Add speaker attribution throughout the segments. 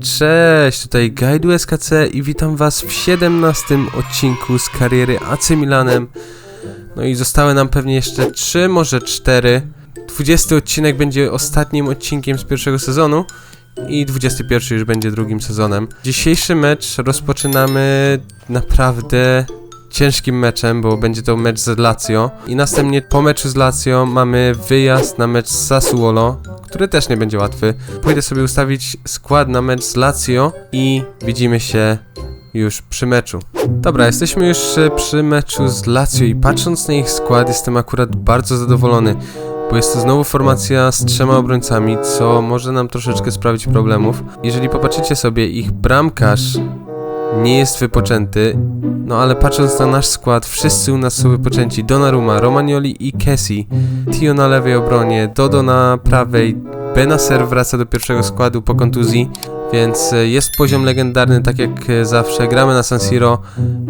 Speaker 1: Cześć, tutaj Gajdu SKC i witam was w 17 odcinku z kariery AC Milanem. No i zostały nam pewnie jeszcze 3, może 4. 20 odcinek będzie ostatnim odcinkiem z pierwszego sezonu i 21 już będzie drugim sezonem. Dzisiejszy mecz rozpoczynamy naprawdę ciężkim meczem, bo będzie to mecz z Lazio i następnie po meczu z Lazio mamy wyjazd na mecz z Sassuolo, który też nie będzie łatwy. Pójdę sobie ustawić skład na mecz z Lazio i widzimy się już przy meczu. Dobra, jesteśmy już e, przy meczu z Lazio i patrząc na ich skład jestem akurat bardzo zadowolony, bo jest to znowu formacja z trzema obrońcami, co może nam troszeczkę sprawić problemów. Jeżeli popatrzycie sobie, ich bramkarz nie jest wypoczęty, no ale patrząc na nasz skład, wszyscy u nas są wypoczęci. Donnarumma, Romagnoli i Kessi. Tio na lewej obronie, Dodo na prawej, Benacer wraca do pierwszego składu po kontuzji, więc e, jest poziom legendarny, tak jak e, zawsze. Gramy na San Siro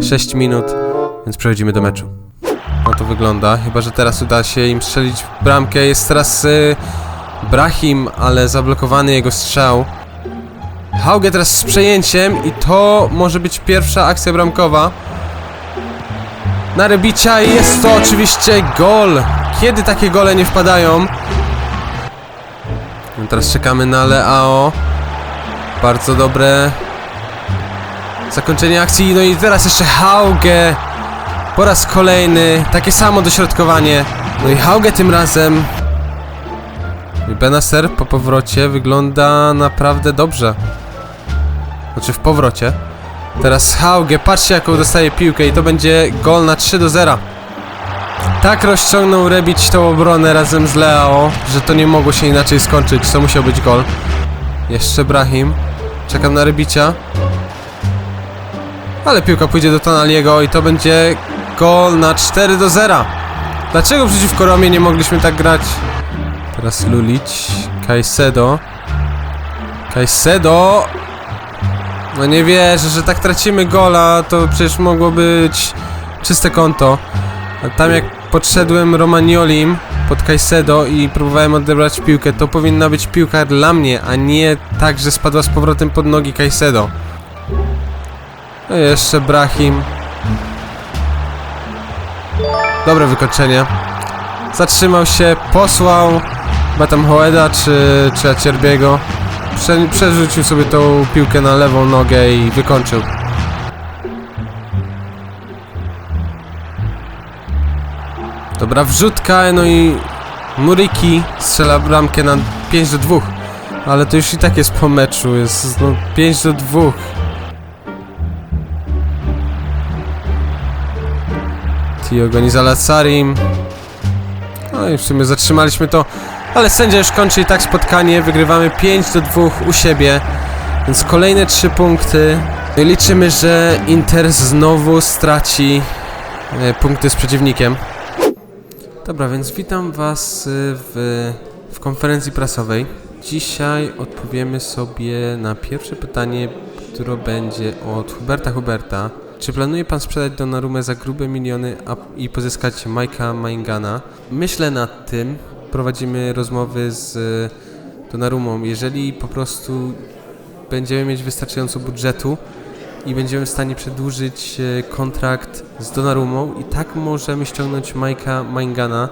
Speaker 1: 6 minut, więc przechodzimy do meczu. No to wygląda, chyba że teraz uda się im strzelić bramkę. Jest teraz y, Brahim, ale zablokowany jego strzał. Hauge teraz z przejęciem i to może być pierwsza akcja bramkowa. Na Rebicia i jest to oczywiście gol. Kiedy takie gole nie wpadają? No teraz czekamy na Leao. Bardzo dobre zakończenie akcji. No i teraz jeszcze Hauge. Po raz kolejny takie samo dośrodkowanie. No i Hauge tym razem. I Benacer po powrocie wygląda naprawdę dobrze. Znaczy w powrocie. Teraz Hauge, patrzcie jaką dostaje piłkę i to będzie gol na 3 do 0. Tak rozciągnął Rebić tą obronę razem z Leao, że to nie mogło się inaczej skończyć, to musiał być gol. Jeszcze Brahim. Czekam na Rebicia. Ale piłka pójdzie do Tonaliego i to będzie gol na 4 do 0. Dlaczego przeciwko Romie nie mogliśmy tak grać? Teraz Lulic, Caicedo. Caicedo! No nie wierzę, że tak tracimy gola, to przecież mogło być czyste konto. A tam jak podszedłem Romagnolim pod Caicedo i próbowałem odebrać piłkę, to powinna być piłka dla mnie, a nie tak, że spadła z powrotem pod nogi Caicedo. No jeszcze Brahim. Dobre wykończenie. Zatrzymał się, posłał chyba tam Hoeda czy, czy Acierbiego. Prze, przerzucił sobie tą piłkę na lewą nogę i wykończył. Dobra wrzutka, no i Muriki strzela bramkę na 5 do 2. Ale to już i tak jest po meczu, jest no 5 do 2. Tio goni za. No i w sumie zatrzymaliśmy to. Ale sędzia już kończy i tak spotkanie. Wygrywamy 5 do 2 u siebie. Więc kolejne 3 punkty. No liczymy, że Inter znowu straci e, punkty z przeciwnikiem. Dobra, więc witam Was y, w, w konferencji prasowej. Dzisiaj odpowiemy sobie na pierwsze pytanie, które będzie od Huberta Huberta. Czy planuje Pan sprzedać Donnarumę za grube miliony i pozyskać Majka Maingana? Myślę nad tym. Prowadzimy rozmowy z y, Donnarumą. Jeżeli po prostu będziemy mieć wystarczająco budżetu i będziemy w stanie przedłużyć e, kontrakt z Donnarumą i tak możemy ściągnąć Majka Maingana.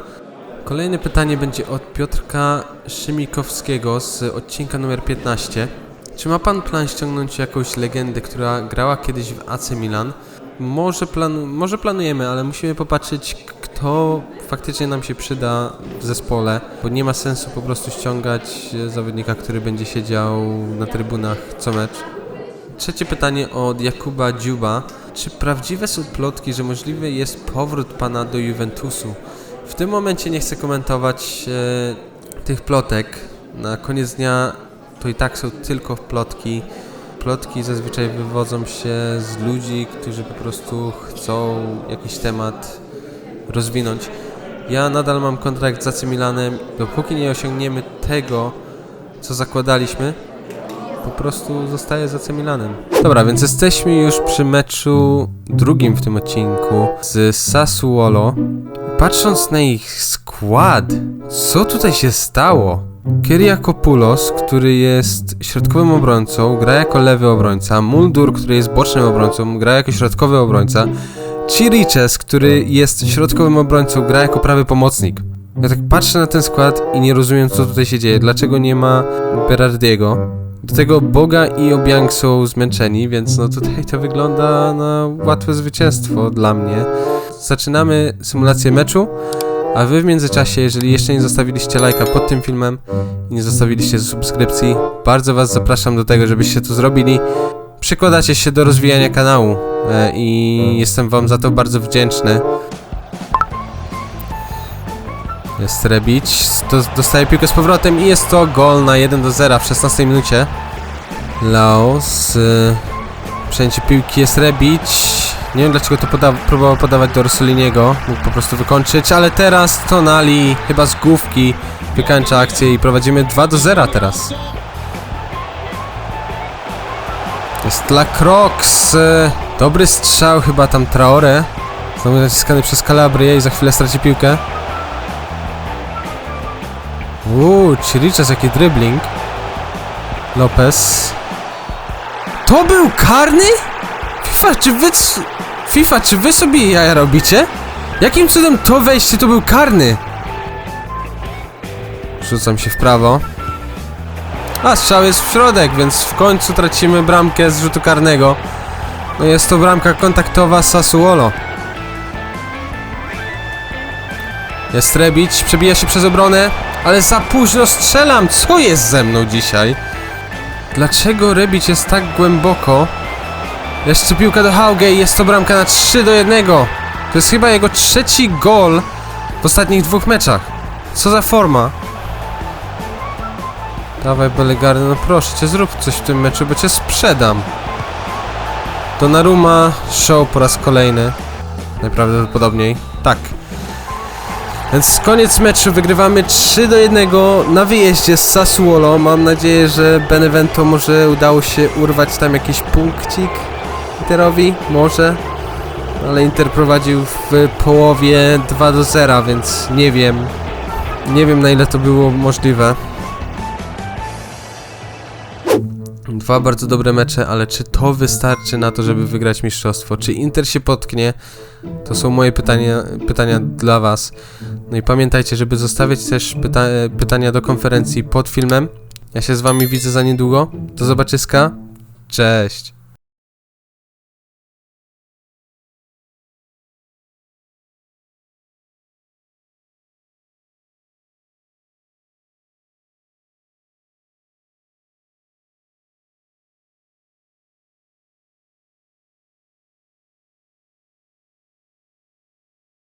Speaker 1: Kolejne pytanie będzie od Piotrka Szymikowskiego z odcinka numer 15. Czy ma pan plan ściągnąć jakąś legendę, która grała kiedyś w AC Milan? Może, może planujemy, ale musimy popatrzeć, kto faktycznie nam się przyda w zespole, bo nie ma sensu po prostu ściągać e, zawodnika, który będzie siedział na trybunach co mecz. Trzecie pytanie od Jakuba Dziuba. Czy prawdziwe są plotki, że możliwy jest powrót pana do Juventusu? W tym momencie nie chcę komentować e, tych plotek. Na koniec dnia to i tak są tylko plotki. Plotki zazwyczaj wywodzą się z ludzi, którzy po prostu chcą jakiś temat rozwinąć. Ja nadal mam kontrakt z AC Milanem. Dopóki nie osiągniemy tego, co zakładaliśmy, po prostu zostaje za AC Milanem. Dobra, więc jesteśmy już przy meczu drugim w tym odcinku z Sassuolo. Patrząc na ich skład, co tutaj się stało? Kyriakopoulos, który jest środkowym obrońcą, gra jako lewy obrońca. Muldur, który jest bocznym obrońcą, gra jako środkowy obrońca. Chiriches, który jest środkowym obrońcą, gra jako prawy pomocnik. Ja tak patrzę na ten skład i nie rozumiem, co tutaj się dzieje. Dlaczego nie ma Berardiego? Do tego Boga i Obiang są zmęczeni, więc no tutaj to wygląda na łatwe zwycięstwo dla mnie. Zaczynamy symulację meczu, a wy w międzyczasie, jeżeli jeszcze nie zostawiliście lajka pod tym filmem i nie zostawiliście subskrypcji, bardzo was zapraszam do tego, żebyście to zrobili. Przykładacie się do rozwijania kanału e, i jestem wam za to bardzo wdzięczny. Jest Rebić, do, dostaje piłkę z powrotem i jest to gol na 1 do 0 w 16 minucie. Laos, y, przejęcie piłki jest Rebić. Nie wiem dlaczego to poda próbował podawać do Rossoliniego, mógł po prostu wykończyć, ale teraz Tonali chyba z główki wykańcza akcję i prowadzimy 2 do 0 teraz. Jest dla Crocs, y, dobry strzał chyba tam Traore. Znowu naciskany przez Calabrię i za chwilę straci piłkę. Uuu, Chiriches, jaki dribbling. Lopez. To był karny? FIFA, czy wy... FIFA, czy wy sobie jaja robicie? Jakim cudem to wejście to był karny? Rzucam się w prawo. A, strzał jest w środek, więc w końcu tracimy bramkę z rzutu karnego. No jest to bramka kontaktowa Sassuolo. Jest Rebić, przebija się przez obronę, ale za późno strzelam. Co jest ze mną dzisiaj? Dlaczego Rebić jest tak głęboko? Jeszcze piłka do Hauge i jest to bramka na 3 do 1. To jest chyba jego trzeci gol w ostatnich dwóch meczach. Co za forma? Dawaj Belegarny, no proszę cię, zrób coś w tym meczu, bo cię sprzedam. Donnarumma, show po raz kolejny. Najprawdopodobniej. Tak. Więc koniec meczu, wygrywamy 3 do 1 na wyjeździe z Sassuolo. Mam nadzieję, że Benevento może udało się urwać tam jakiś punkcik Interowi, może. Ale Inter prowadził w połowie 2 do 0, więc nie wiem. Nie wiem na ile to było możliwe. Dwa bardzo dobre mecze, ale czy to wystarczy na to, żeby wygrać mistrzostwo? Czy Inter się potknie? To są moje pytania, pytania dla Was. No i pamiętajcie, żeby zostawiać też pyta pytania do konferencji pod filmem. Ja się z Wami widzę za niedługo. Do zobaczyska. Cześć.